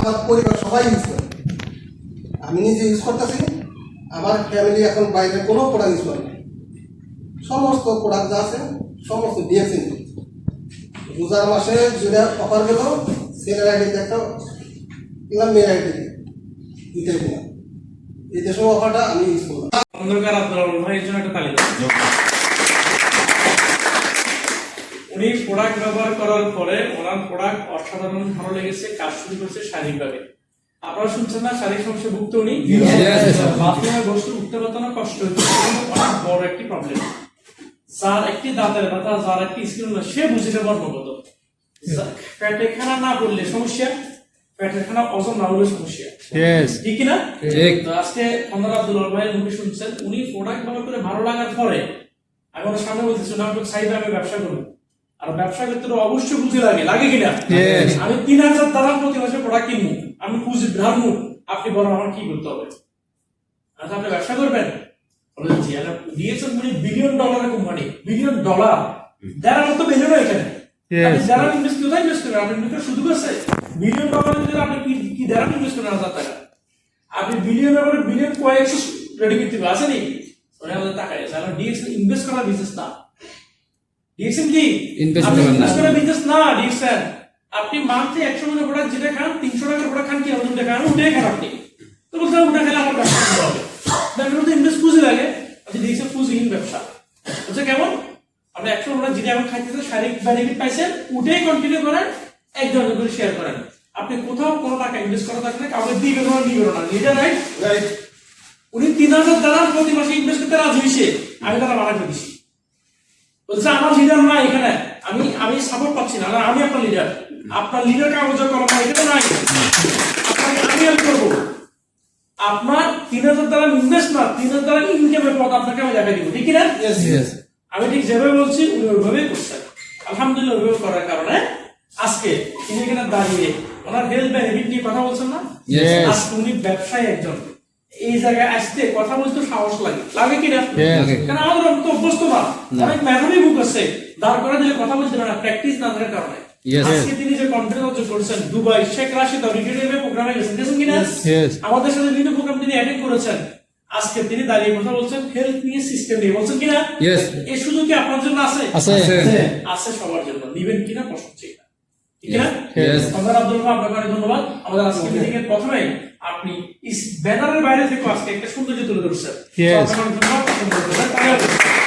আমার পরিবার সবাই ইউজ করে আমি নিজে ইউজ করতেছি আমার ফ্যামিলি এখন বাইরে কোনো প্রোডাক্ট ইউজ করে। সমস্ত প্রোডাক্ট যা আছে সমস্ত ডিএক্সিন রোজার মাসে যেটা অফার গেল সেলের আইডি একটা কিংবা মেয়ের আইডি দিতে কিনা এই যে সময় অফারটা আমি ইউজ করলাম। অন্ধকার আব্দুল জন্য একটা তালিকা। উনি প্রোডাক্ট ব্যবহার করার পরে ওনার প্রোডাক্ট অসাধারণ ভালো লেগেছে কাজ শুরু করেছে শারীরিকভাবে। আপনারা শুনছেন না শারীরিক সমস্যা ভুগতে উনি? বাথরুমে বসতে উঠতে পারতো কষ্ট হচ্ছে অনেক বড় একটি প্রবলেম যার একটি দাঁতের ব্যথা যার একটি স্কিন সে বুঝিতে পারব কত পেটে খানা না পড়লে সমস্যা পেটের খানা ওজন না হলে সমস্যা। ঠিক কি না আজকে কমর আব্দুল ভাইয়ের মুখে শুনছেন উনি প্রোডাক্ট ব্যবহার করে ভালো লাগার পরে আমি ওনার সামনে বলতেছি না সাইডে আমি ব্যবসা করব। আর ব্যবসা ক্ষেত্রে অবশ্যই পুঁজি লাগে লাগে কিনা? আমি তিন হাজার দ্বারা প্রতি মাসে প্রোডাক্ট কিনবো আমি পুঁজি ধারবো আপনি বলেন আমার কি করতে হবে? আচ্ছা আপনি ব্যবসা করবেন? বলেন দিয়েছেন মানে বিলিয়ন ডলারের কোম্পানি বিলিয়ন ডলার যারা মতো বেরো না এখানে। যারা ইনভেস্ট কোথায় ইনভেস্ট করবেন আপনি ইনভেস্ট সুযোগ আছে। বিলিয়ন ডলারের ভিতরে আপনি কি কি যারা ইনভেস্ট করেন হাজার টাকা? আপনি বিলিয়ন ডলার বিলিয়ন কয়েকশো রেডি করতে হবে আছে নি? ওরা আমাদের টাকা আছে। আমরা ইনভেস্ট করার বিজনেস না। ডিএক্সএন কি? Invest আপনি না। ইনভেস্ট বিজনেস না আপনি মান্থলি একশো টাকা প্রোডাক্ট যেটা খান তিনশো টাকার প্রোডাক্ট খান কি খান? ওটাই খান আপনি। তো বলতে ওটা খেলে আমার ব্যবসা হবে। ব্যবসা করতে ইনভেস্ট পুঁজি লাগে। আপনি পুঁজিহীন ব্যবসা। বুঝছে কেমন? আপনি একশো প্রোডাক্ট যেটা এখন খাইতেছে শারীরিক বেনিফিট পাইছেন ওটাই কন্টিনিউ করেন একজন করে শেয়ার করেন। আপনি কোথাও কোনো টাকা ইনভেস্ট করা থাকলে কাউকে দিবে না দিবে না। নিজে রাইট রাইট উনি তিন হাজার ডলার প্রতি মাসে ইনভেস্ট করতে রাজি হয়েছে। আমি তারা বানাতে দিছি। বলছে আমার লিডার নাই এখানে। আমি আমি সাপোর্ট পাচ্ছি না। আমি আপনার লিডার আপনার লিডার কাগজ কলম এখানে নাই। আমি হেল্প করব। আপনার তিন হাজার দ্বারা ইনভেস্ট না তিন হাজার দ্বারা ইনকামের পথ আপনাকে আমি দেখাই দিব। ঠিক না আমি ঠিক যেভাবে বলছি উনি ওইভাবেই করছেন আলহামদুলিল্লাহ ওইভাবে করার কারণে আজকে তিনি এখানে দাঁড়িয়ে ওনার হেলথ বেনিফিট নিয়ে কথা বলছেন না. আজকে উনি ব্যবসায়ী একজন। এই জায়গায় আসতে কথা বলতে সাহস লাগে। লাগে কি না কারণ আমাদের তো অভ্যস্ত না। অনেক মেধাবী বুক আছে দাঁড় করা দিলে কথা বলতে না প্র্যাকটিস না থাকার কারণে। আজকে তিনি যে কনফিডেন্স অর্জন করেছেন দুবাই শেখ রাশিদ রিটেল প্রোগ্রামে গেছেন গেছেন কিনা? আমাদের সাথে বিভিন্ন প্রোগ্রাম তিনি অ্যাটেন্ড করেছেন। আজকে তিনি দাঁড়িয়ে কথা বলছেন হেলথ নিয়ে সিস্টেম নিয়ে। বলছেন কিনা? এই সুযোগ কি আপনার জন্য আছে? আছে। আছে। সবার জন্য। নিবেন কিনা? প্রশ্ন ধন্যবাদ। আমাদের আজকে মিটিং এর প্রথমে আপনি ব্যানারের বাইরে থেকে আজকে একটা সৌন্দর্য তুলে ধরছেন। ধন্যবাদ।